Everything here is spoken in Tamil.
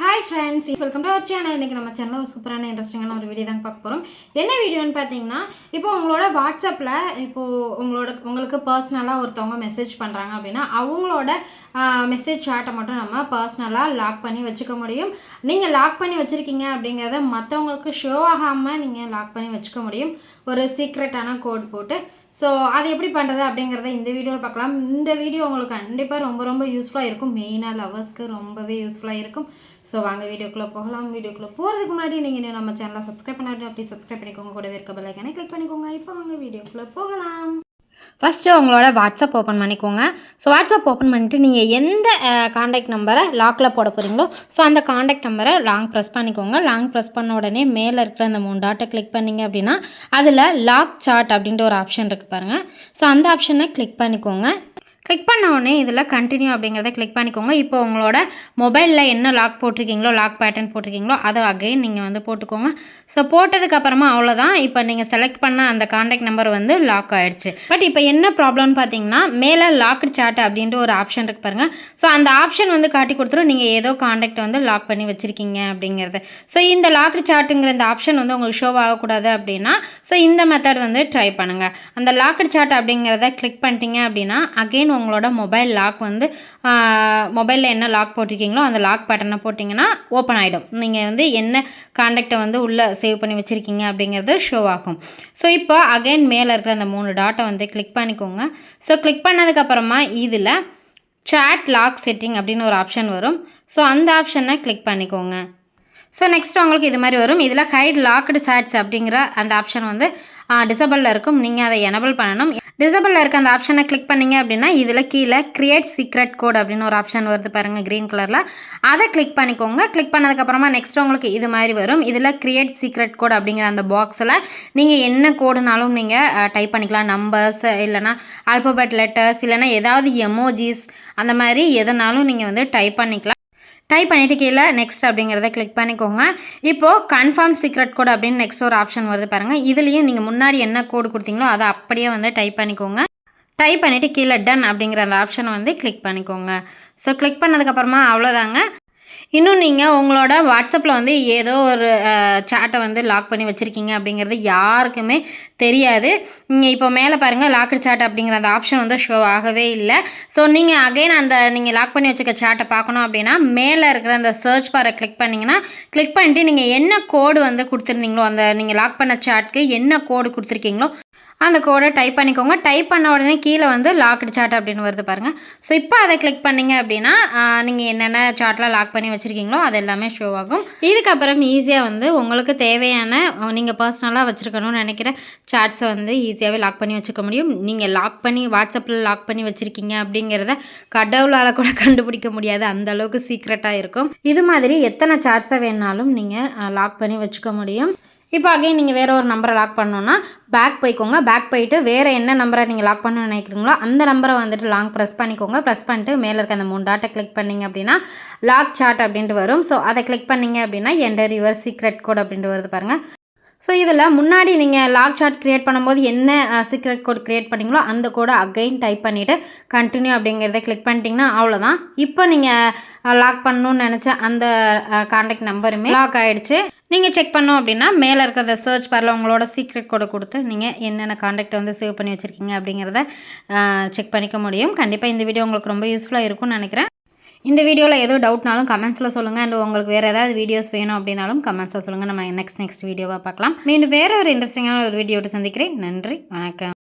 Hi friends welcome to our channel இன்றைக்கி நம்ம சேனலில் ஒரு சூப்பரான இன்ட்ரெஸ்டிங்கான ஒரு வீடியோ தான் பார்க்க போகிறோம் என்ன வீடியோன்னு பார்த்தீங்கன்னா இப்போ உங்களோட வாட்ஸ்அப்பில் இப்போது உங்களோட உங்களுக்கு பர்சனலாக ஒருத்தவங்க மெசேஜ் பண்ணுறாங்க அப்படின்னா அவங்களோட மெசேஜ் சாட்டை மட்டும் நம்ம பர்சனலாக லாக் பண்ணி வச்சுக்க முடியும். நீங்கள் லாக் பண்ணி வச்சுருக்கீங்க அப்படிங்கிறத மற்றவங்களுக்கு ஷோ ஆகாமல் நீங்கள் லாக் பண்ணி வச்சுக்க முடியும். ஒரு சீக்ரெட்டான கோட் போட்டு. ஸோ அது எப்படி பண்ணுறது அப்படிங்கிறத இந்த வீடியோவில் பார்க்கலாம். இந்த வீடியோ உங்களுக்கு கண்டிப்பாக ரொம்ப ரொம்ப யூஸ்ஃபுல்லாக இருக்கும். மெயினாக லவர்ஸ்க்கு ரொம்பவே யூஸ்ஃபுல்லாக இருக்கும். ஸோ வாங்க வீடியோக்குள்ளே போகலாம். வீடியோக்குள்ளே போகிறதுக்கு முன்னாடி நீங்கள் இன்னும் நம்ம சேனலை சப்ஸ்கிரைப் பண்ணாட்டி அப்படி சப்ஸ்கிரைப் பண்ணிக்கோங்க. கூடவே இருக்க பெல்லைக்கானே கிளிக் பண்ணிக்கோங்க. இப்போ வாங்க வீடியோக்குள்ளே போகலாம். ஃபஸ்ட்டு உங்களோட வாட்ஸ்அப் ஓப்பன் பண்ணிக்கோங்க. ஸோ வாட்ஸ்அப் ஓப்பன் பண்ணிட்டு நீங்கள் எந்த காண்டாக்ட் நம்பரை லாக்கில் போட போகிறீங்களோ ஸோ அந்த காண்டாக்ட் நம்பரை லாங் ப்ரெஸ் பண்ணிக்கோங்க. லாங் ப்ரெஸ் பண்ண உடனே மேலே இருக்கிற அந்த மூணு டாட்டை கிளிக் பண்ணிங்க அப்படின்னா அதில் லாக் சார்ட் அப்படின்ற ஒரு ஆப்ஷன் இருக்குது பாருங்கள் ஸோ அந்த ஆப்ஷனை கிளிக் பண்ணிக்கோங்க. கிளிக் பண்ண உடனே இதில் கண்டினியூ அப்படிங்கிறத கிளிக் பண்ணிக்கோங்க. இப்போ உங்களோட மொபைலில் என்ன லாக் போட்டிருக்கீங்களோ லாக் பேட்டர்ன் போட்டிருக்கீங்களோ அதை அகைன் நீங்கள் வந்து போட்டுக்கோங்க. ஸோ போட்டதுக்கப்புறமா அவ்வளோதான் இப்போ நீங்கள் செலக்ட் பண்ண அந்த காண்டாக்ட் நம்பர் வந்து லாக் ஆகிடுச்சு பட் இப்போ என்ன ப்ராப்ளம்னு பார்த்தீங்கன்னா மேலே லாக்டு சாட் அப்படின்ட்டு ஒரு ஆப்ஷன் இருக்கு பாருங்கள் ஸோ அந்த ஆப்ஷன் வந்து காட்டி கொடுத்துரும். நீங்கள் ஏதோ காண்டாக்ட் வந்து லாக் பண்ணி வச்சுருக்கீங்க அப்படிங்கிறது. ஸோ இந்த லாக்டு சாட்டுங்கிற இந்த ஆப்ஷன் வந்து உங்களுக்கு ஷோ ஆகக்கூடாது அப்படின்னா ஸோ இந்த மெத்தட் வந்து ட்ரை பண்ணுங்கள் அந்த லாக்டு சாட் அப்படிங்கிறத கிளிக் பண்ணிட்டீங்க அப்படின்னா அகெயின் உங்களோட மொபைல் லாக் வந்து மொபைலில் என்ன லாக் போட்டிருக்கீங்களோ அந்த லாக் பட்டனை போட்டிங்கன்னா ஓப்பன் ஆகிடும் நீங்கள் வந்து என்ன காண்டாக்டை வந்து உள்ளே சேவ் பண்ணி வச்சுருக்கீங்க அப்படிங்கிறது ஷோ ஆகும். ஸோ இப்போ அகைன் மேலே இருக்கிற அந்த மூணு டாட்டை வந்து கிளிக் பண்ணிக்கோங்க. ஸோ கிளிக் பண்ணதுக்கப்புறமா இதில் சேட் லாக் செட்டிங் அப்படின்னு ஒரு ஆப்ஷன் வரும். ஸோ அந்த ஆப்ஷனை கிளிக் பண்ணிக்கோங்க. ஸோ நெக்ஸ்ட் உங்களுக்கு இது மாதிரி வரும். இதில் ஹைட் லாக்டு சேட்ஸ் அப்படிங்கிற அந்த ஆப்ஷன் வந்து டிசபிளில் இருக்கும். நீங்கள் அதை எனபிள் பண்ணணும். டிசபிளில் இருக்க அந்த ஆப்ஷனை கிளிக் பண்ணிங்க அப்படின்னா இதில் கீழே க்ரியேட் சீக்ரெட் கோட் அப்படின்னு ஒரு ஆப்ஷன் வருது பாருங்கள் க்ரீன் கலரில் அதை கிளிக் பண்ணிக்கோங்க. கிளிக் பண்ணதுக்கப்புறமா நெக்ஸ்ட் உங்களுக்கு இது மாதிரி வரும். இதில் க்ரியேட் சீக்ரெட் கோட் அப்படிங்கிற அந்த பாக்ஸில் நீங்கள் என்ன கோடுனாலும் நீங்கள் டைப் பண்ணிக்கலாம். நம்பர்ஸ் இல்லைனா ஆல்பபெட் லெட்டர்ஸ் இல்லைனா ஏதாவது எமோஜிஸ் அந்த மாதிரி எதனாலும் நீங்கள் வந்து டைப் பண்ணிக்கலாம். டைப் பண்ணிவிட்டு கீழே நெக்ஸ்ட் அப்படிங்கிறத கிளிக் பண்ணிக்கோங்க. இப்போது கன்ஃபார்ம் சீக்ரெட் கோட் அப்படின்னு நெக்ஸ்ட் ஒரு ஆப்ஷன் வருது பாருங்கள் இதுலேயும் நீங்கள் முன்னாடி என்ன கோடு கொடுத்தீங்களோ அதை அப்படியே வந்து டைப் பண்ணிக்கோங்க. டைப் பண்ணிவிட்டு கீழே டன் அப்படிங்கிற அந்த ஆப்ஷனை வந்து கிளிக் பண்ணிக்கோங்க. ஸோ கிளிக் பண்ணதுக்கப்புறமா அவ்வளோதாங்க இன்னும் நீங்கள் உங்களோட வாட்ஸ்அப்பில் வந்து ஏதோ ஒரு சேட்டை வந்து லாக் பண்ணி வச்சுருக்கீங்க அப்படிங்கிறது யாருக்குமே தெரியாது. நீங்கள் இப்போ மேலே பாருங்கள் லாக்கட் சேட் அப்படிங்கிற அந்த ஆப்ஷன் வந்து ஷோ ஆகவே இல்லை. ஸோ நீங்கள் அகைன் அந்த நீங்கள் லாக் பண்ணி வச்சுருக்க சேட்டை பார்க்கணும் அப்படின்னா மேலே இருக்கிற அந்த சர்ச் பாரை கிளிக் பண்ணிங்கன்னா கிளிக் பண்ணிட்டு நீங்கள் என்ன கோடு வந்து கொடுத்துருந்தீங்களோ அந்த நீங்கள் லாக் பண்ண சேட்க்கு என்ன கோடு கொடுத்துருக்கீங்களோ அந்த கோடை டைப் பண்ணிக்கோங்க. டைப் பண்ண உடனே கீழே வந்து லாக்டு சார்ட் அப்படின்னு வருது பாருங்கள் ஸோ இப்போ அதை கிளிக் பண்ணிங்க அப்படின்னா நீங்கள் என்னென்ன சார்ட்லாம் லாக் பண்ணி வச்சுருக்கீங்களோ அது எல்லாமே ஷோ ஆகும். இதுக்கப்புறம் ஈஸியாக வந்து உங்களுக்கு தேவையான நீங்கள் பர்சனலாக வச்சுருக்கணும்னு நினைக்கிற சார்ட்ஸை வந்து ஈஸியாகவே லாக் பண்ணி வச்சுக்க முடியும். நீங்கள் லாக் பண்ணி வாட்ஸ்அப்பில் லாக் பண்ணி வச்சுருக்கீங்க அப்படிங்கிறத கடவுளால் கூட கண்டுபிடிக்க முடியாது. அந்த அளவுக்கு சீக்ரெட்டாக இருக்கும். இது மாதிரி எத்தனை சார்ட்ஸை வேணாலும் நீங்கள் லாக் பண்ணி வச்சுக்க முடியும். இப்போ அகைன் நீங்கள் வேறு ஒரு நம்பரை லாக் பண்ணணுன்னா பேக் போய்க்கோங்க. பேக் போயிட்டு வேறு என்ன நம்பரை நீங்கள் லாக் பண்ணணும்னு நினைக்கிறீங்களோ அந்த நம்பரை வந்துட்டு லாங் ப்ரெஸ் பண்ணிக்கோங்க. ப்ரெஸ் பண்ணிட்டு மேலே இருக்க அந்த மூணு டாட்டை கிளிக் பண்ணிங்க அப்படின்னா லாக் சாட் அப்படின்ட்டு வரும். ஸோ அதை கிளிக் பண்ணிங்க அப்படின்னா என்டர் யுவர் சீக்ரெட் கோட் அப்படின்ட்டு வருது பாருங்கள் ஸோ இதில் முன்னாடி நீங்கள் லாக் சார்ட் க்ரியேட் பண்ணும்போது என்ன சீக்ரெட் கோட் க்ரியேட் பண்ணிங்களோ அந்த கோடை அகைன் டைப் பண்ணிவிட்டு கண்டினியூ அப்படிங்கிறத கிளிக் பண்ணிட்டீங்கன்னா அவ்வளோதான் இப்போ நீங்கள் லாக் பண்ணணும்னு நினச்ச அந்த கான்டாக்ட் நம்பருமே லாக் ஆகிடுச்சு நீங்கள் செக் பண்ணோம் அப்படின்னா மேலே இருக்கிற சர்ச் பாரில் உங்களோட சீக்ரெட் கோடை கொடுத்து நீங்கள் என்னென்ன காண்டாக்டை வந்து சேவ் பண்ணி வச்சுருக்கீங்க அப்படிங்கிறத செக் பண்ணிக்க முடியும். கண்டிப்பாக இந்த வீடியோ உங்களுக்கு ரொம்ப யூஸ்ஃபுல்லாக இருக்கும்னு நினைக்கிறேன். இந்த வீடியோவில் ஏதோ டவுட்னாலும் கமெண்ட்ஸில் சொல்லுங்கள் அண்ட் உங்களுக்கு வேறு ஏதாவது வீடியோஸ் வேணும் அப்படின்னாலும் கமெண்ட்ஸில் சொல்லுங்கள் நம்ம நெக்ஸ்ட் நெக்ஸ்ட் வீடியோவாக பார்க்கலாம். மீண்டும் வேறு ஒரு இன்ட்ரெஸ்டிங்கான ஒரு வீடியோட்டு சந்திக்கிறேன். நன்றி. வணக்கம்.